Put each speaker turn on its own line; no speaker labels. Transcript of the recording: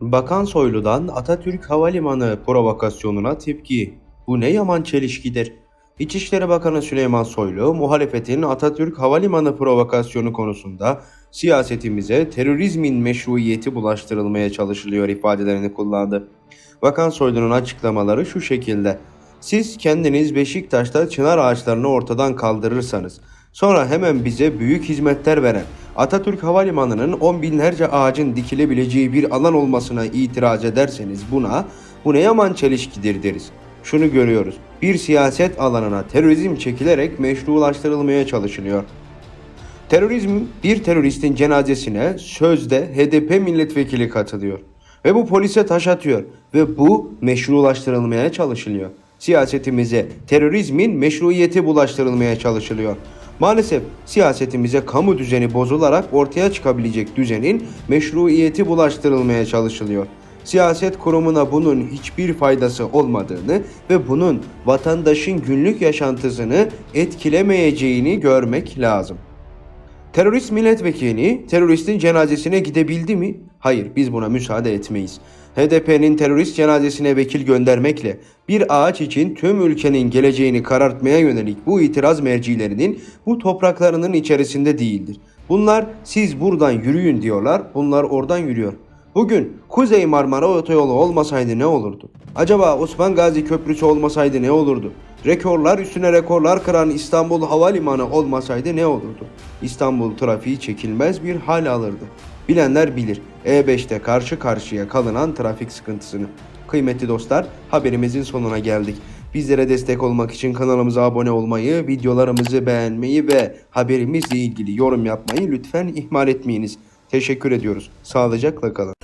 Bakan Soylu'dan Atatürk Havalimanı provokasyonuna tepki. Bu ne yaman çelişkidir. İçişleri Bakanı Süleyman Soylu, muhalefetin Atatürk Havalimanı provokasyonu konusunda siyasetimize terörizmin meşruiyeti bulaştırılmaya çalışılıyor ifadelerini kullandı. Bakan Soylu'nun açıklamaları şu şekilde. Siz kendiniz Beşiktaş'ta çınar ağaçlarını ortadan kaldırırsanız, sonra hemen bize büyük hizmetler veren Atatürk Havalimanı'nın on binlerce ağacın dikilebileceği bir alan olmasına itiraz ederseniz buna, bu ne yaman çelişkidir deriz. Şunu görüyoruz, bir siyaset alanına terörizm çekilerek meşrulaştırılmaya çalışılıyor. Terörizm bir teröristin cenazesine sözde HDP milletvekili katılıyor. Ve bu polise taş atıyor ve bu meşrulaştırılmaya çalışılıyor. Siyasetimize terörizmin meşruiyeti bulaştırılmaya çalışılıyor. Maalesef siyasetimize kamu düzeni bozularak ortaya çıkabilecek düzenin meşruiyeti bulaştırılmaya çalışılıyor. Siyaset kurumuna bunun hiçbir faydası olmadığını ve bunun vatandaşın günlük yaşantısını etkilemeyeceğini görmek lazım. Terörist milletvekili teröristin cenazesine gidebildi mi? Hayır, biz buna müsaade etmeyiz. HDP'nin terörist cenazesine vekil göndermekle bir ağaç için tüm ülkenin geleceğini karartmaya yönelik bu itiraz mercilerinin bu topraklarının içerisinde değildir. Bunlar siz buradan yürüyün diyorlar, bunlar oradan yürüyor. Bugün Kuzey Marmara Otoyolu olmasaydı ne olurdu? Acaba Osman Gazi Köprüsü olmasaydı ne olurdu? Rekorlar üstüne rekorlar kıran İstanbul Havalimanı olmasaydı ne olurdu? İstanbul trafiği çekilmez bir hal alırdı. Bilenler bilir E5'te karşı karşıya kalınan trafik sıkıntısını. Kıymetli dostlar haberimizin sonuna geldik. Bizlere destek olmak için kanalımıza abone olmayı, videolarımızı beğenmeyi ve haberimizle ilgili yorum yapmayı lütfen ihmal etmeyiniz. Teşekkür ediyoruz. Sağlıcakla kalın.